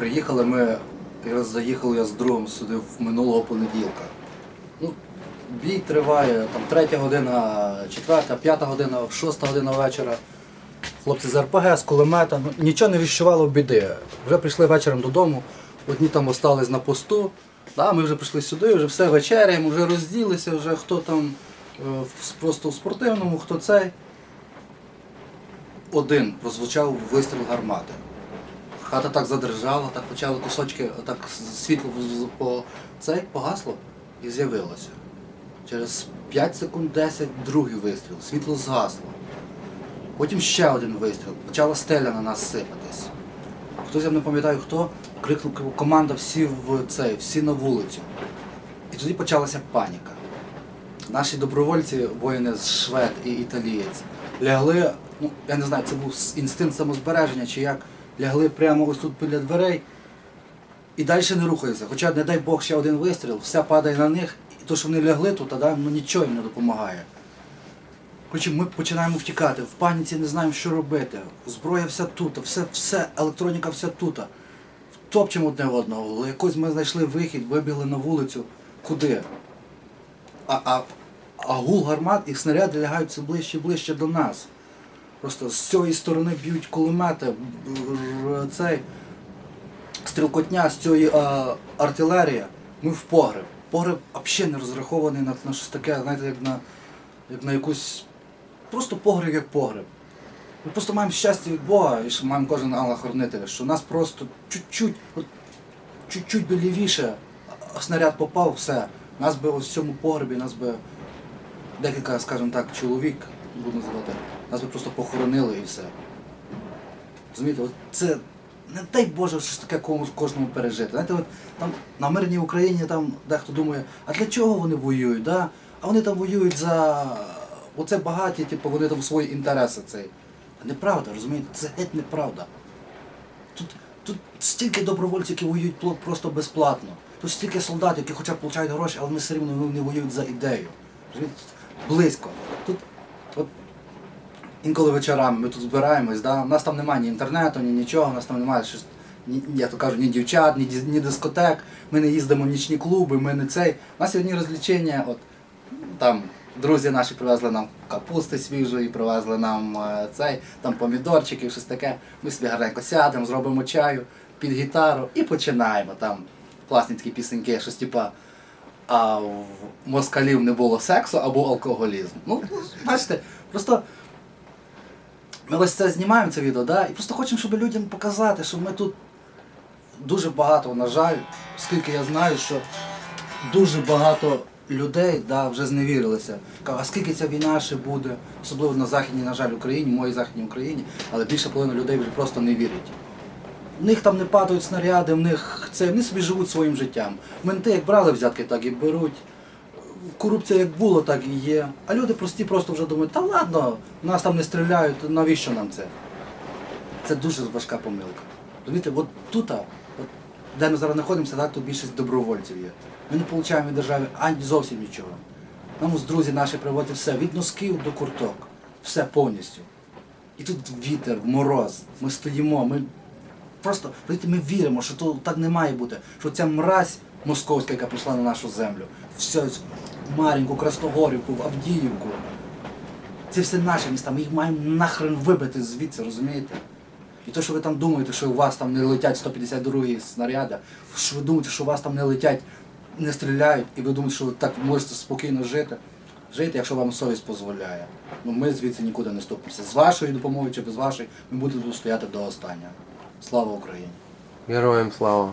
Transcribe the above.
Приїхали ми, якраз заїхав я з другом сюди в минулого понеділка. Ну, бій триває, там третя година, четверта, п'ята година, шоста година вечора. Хлопці з РПГ, з кулемета, ну, нічого не віщувало біди. Вже прийшли вечором додому, одні там остались на посту. Да, ми вже прийшли сюди, вже все вечеряємо, вже розділися, вже хто там е, просто в спортивному, хто цей. Один прозвучав вистріл гармати. Хата так задрижала, так почали кусочки, так світло по цей погасло і з'явилося. Через 5 секунд 10 другий вистріл, світло згасло. Потім ще один вистріл, почала стеля на нас сипатись. Хтось я не пам'ятаю хто, крикнув команда всі в цей, всі на вулицю. І тоді почалася паніка. Наші добровольці, воїни з швед і італієць, лягли, ну я не знаю, це був інстинкт самозбереження чи як, лягли прямо ось тут біля дверей і далі не рухаються. Хоча, не дай Бог, ще один вистріл, все падає на них, і то, що вони лягли тут, да, ну нічого їм не допомагає. Коротше, ми починаємо втікати, в паніці не знаємо, що робити. Зброя вся тут, все, все, електроніка вся тут. Топчемо одне одного. Але Якось ми знайшли вихід, вибігли на вулицю. Куди? А, а, а гул гармат і снаряди лягають все ближче і ближче до нас. Просто з цієї сторони б'ють кулемети, цей стрілкотня, з цієї а, артилерія. Ми в погреб. Погреб взагалі не розрахований на, на щось таке, знаєте, як на, як на якусь. Просто погреб як погреб. Ми просто маємо щастя від Бога, і що маємо кожен ангел-хоронитель, що нас просто чуть-чуть, чуть-чуть би лівіше, снаряд попав, все. Нас би ось в цьому погребі, нас би декілька, скажімо так, чоловік, буду називати, нас би просто похоронили і все. Розумієте, от це не дай Боже щось таке кожному пережити. Знаєте, от там на мирній Україні там дехто думає, а для чого вони воюють? Да? А вони там воюють за оце багаті, типу, вони там свої інтереси цей. А Неправда, розумієте? Це геть неправда. Тут, тут стільки добровольців, які воюють просто безплатно. Тут стільки солдатів, які хоча б отримують гроші, але вони все рівно вони воюють за ідею. Розумієте? Близько. Тут інколи вечорами ми тут збираємось, да? у нас там немає ні інтернету, ні нічого, у нас там немає щось, ні, я то кажу, ні дівчат, ні, ні дискотек, ми не їздимо в нічні клуби, ми не цей. У нас є одні розвлечення, от там друзі наші привезли нам капусти свіжої, привезли нам е, цей, там помідорчики, щось таке. Ми собі гарненько сядемо, зробимо чаю під гітару і починаємо. Там класні такі пісеньки, щось типа. А в москалів не було сексу або алкоголізм. Ну, бачите, просто ми ось це знімаємо це відео, да? і просто хочемо, щоб людям показати, що ми тут дуже багато, на жаль, скільки я знаю, що дуже багато людей да, вже зневірилися. А скільки ця війна ще буде, особливо на Західній, на жаль, Україні, моїй Західній Україні, але більше половини людей вже просто не вірять. В них там не падають снаряди, в них це, вони собі живуть своїм життям. Менти як брали взятки, так і беруть. Корупція як було, так і є. А люди прості просто вже думають, та ладно, нас там не стріляють, навіщо нам це? Це дуже важка помилка. Розумієте, от тут, от, де ми зараз знаходимося, так, тут більшість добровольців є. Ми не отримуємо від держави ані зовсім нічого. Нам ось друзі наші приводять все, від носків до курток. Все повністю. І тут вітер, мороз, ми стоїмо, ми просто ми віримо, що то так не має бути, що ця мразь московська, яка прийшла на нашу землю, все Мар'їнку, Красногорівку, Авдіївку. Це все наші міста, ми їх маємо нахрен вибити звідси, розумієте? І то, що ви там думаєте, що у вас там не летять 152 снаряди, що ви думаєте, що у вас там не летять, не стріляють, і ви думаєте, що ви так можете спокійно жити. Жити, якщо вам совість дозволяє. Ну ми звідси нікуди не ступимося. З вашою допомогою чи без вашої ми будемо стояти до останнього. Слава Україні! Героям слава.